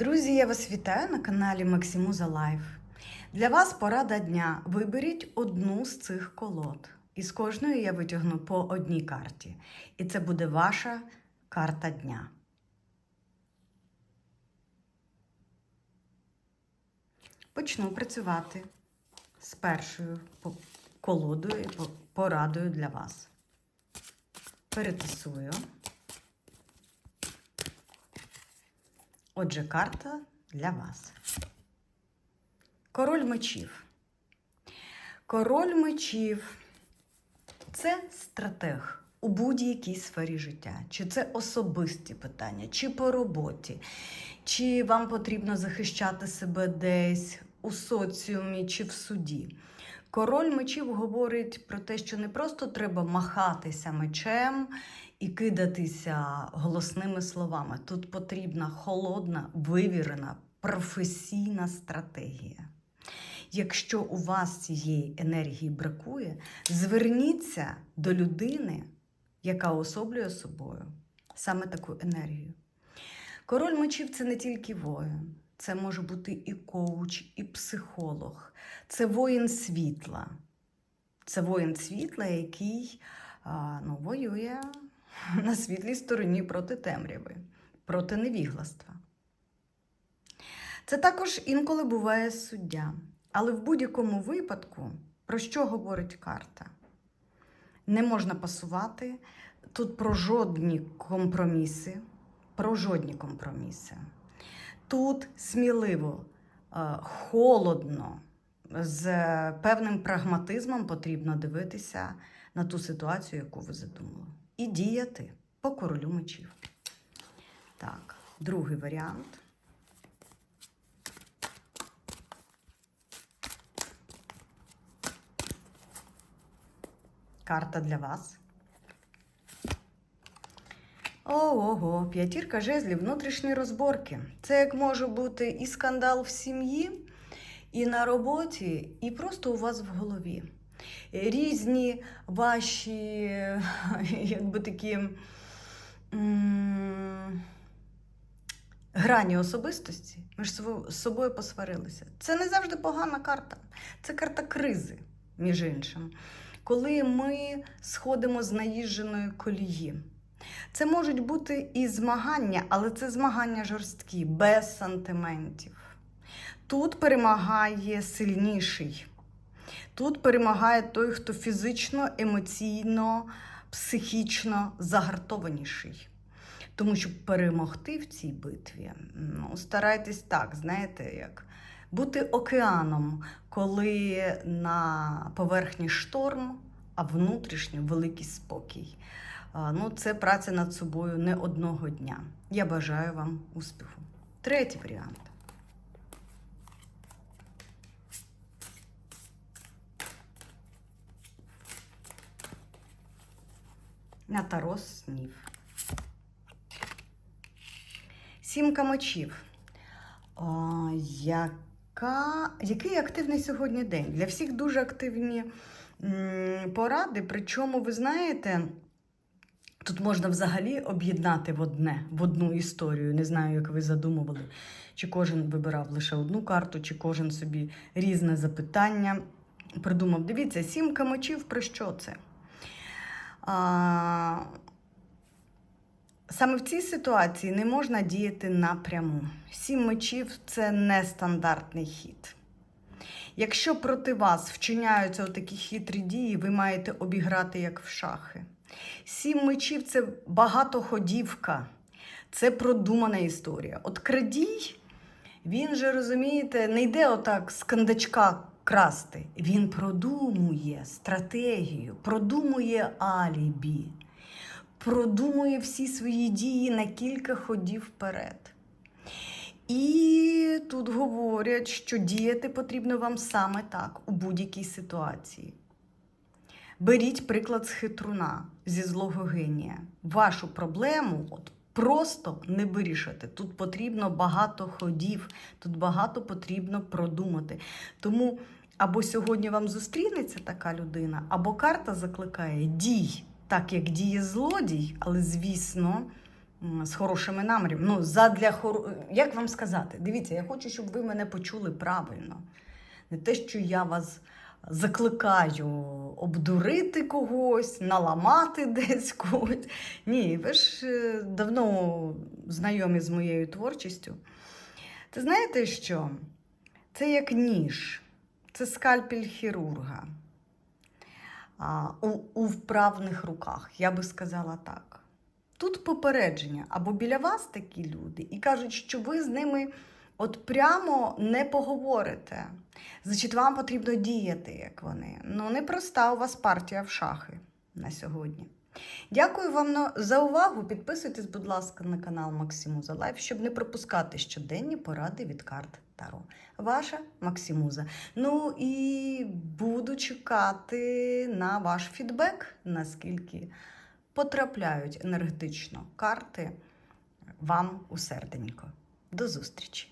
Друзі, я вас вітаю на каналі Максимуза Лайф. Для вас порада дня. Виберіть одну з цих колод. І з кожної я витягну по одній карті. І це буде ваша карта дня. Почну працювати з першою колодою, по- порадою для вас. Перетасую. Отже, карта для вас. Король мечів. Король мечів це стратег у будь-якій сфері життя. Чи це особисті питання, чи по роботі, чи вам потрібно захищати себе десь у соціумі чи в суді. Король мечів говорить про те, що не просто треба махатися мечем і кидатися голосними словами. Тут потрібна холодна, вивірена, професійна стратегія. Якщо у вас цієї енергії бракує, зверніться до людини, яка особлює собою саме таку енергію. Король мечів це не тільки воїн, це може бути і коуч, і психолог, це воїн світла. Це воїн світла, який ну, воює на світлій стороні проти темряви, проти невігластва. Це також інколи буває суддя. Але в будь-якому випадку, про що говорить карта? Не можна пасувати тут про жодні компроміси, про жодні компроміси. Тут сміливо, е, холодно, з певним прагматизмом потрібно дивитися на ту ситуацію, яку ви задумали. І діяти по королю мечів. Так, другий варіант. Карта для вас. Ого, п'ятірка жезлів, внутрішні розборки. Це як може бути і скандал в сім'ї, і на роботі, і просто у вас в голові. Різні ваші, якби такі грані особистості між собою посварилися. Це не завжди погана карта. Це карта кризи, між іншим. Коли ми сходимо з наїждженої колії. Це можуть бути і змагання, але це змагання жорсткі, без сантиментів. Тут перемагає сильніший. Тут перемагає той, хто фізично, емоційно, психічно загартованіший. Тому що перемогти в цій битві, ну, старайтесь так, знаєте, як бути океаном, коли на поверхні шторм, а внутрішньо великий спокій. Ну, це праця над собою не одного дня. Я бажаю вам успіху. Третій варіант. На таро снів. Сімка мечів. А, яка, який активний сьогодні день? Для всіх дуже активні м, поради. Причому, ви знаєте, тут можна взагалі об'єднати в одне, в одну історію. Не знаю, як ви задумували. Чи кожен вибирав лише одну карту, чи кожен собі різне запитання придумав. Дивіться, сімка мечів про що це? А, Саме в цій ситуації не можна діяти напряму. Сім мечів це нестандартний хід. Якщо проти вас вчиняються такі хитрі дії, ви маєте обіграти як в шахи. Сім мечів це багатоходівка, це продумана історія. От крадій, він же, розумієте, не йде отак з кандачка красти. Він продумує стратегію, продумує алібі продумує всі свої дії на кілька ходів вперед. І тут говорять, що діяти потрібно вам саме так, у будь-якій ситуації. Беріть приклад з хитруна, зі злого генія. Вашу проблему от просто не вирішити. Тут потрібно багато ходів, тут багато потрібно продумати. Тому або сьогодні вам зустрінеться така людина, або карта закликає дій так як діє злодій, але, звісно, з хорошими намірами. Ну, задля хоро... Як вам сказати? Дивіться, я хочу, щоб ви мене почули правильно. Не те, що я вас закликаю обдурити когось, наламати десь когось. Ні, ви ж е, давно знайомі з моєю творчістю. Ти знаєте що? Це як ніж, це скальпель хірурга. У, у вправних руках, я би сказала так. Тут попередження, або біля вас такі люди, і кажуть, що ви з ними от прямо не поговорите. Значить, вам потрібно діяти, як вони. Ну, непроста у вас партія в шахи на сьогодні. Дякую вам за увагу. Підписуйтесь, будь ласка, на канал Максимуза Лайф, щоб не пропускати щоденні поради від карт Таро. Ваша Максимуза. Ну і буду чекати на ваш фідбек, наскільки потрапляють енергетично карти вам у серденько. До зустрічі!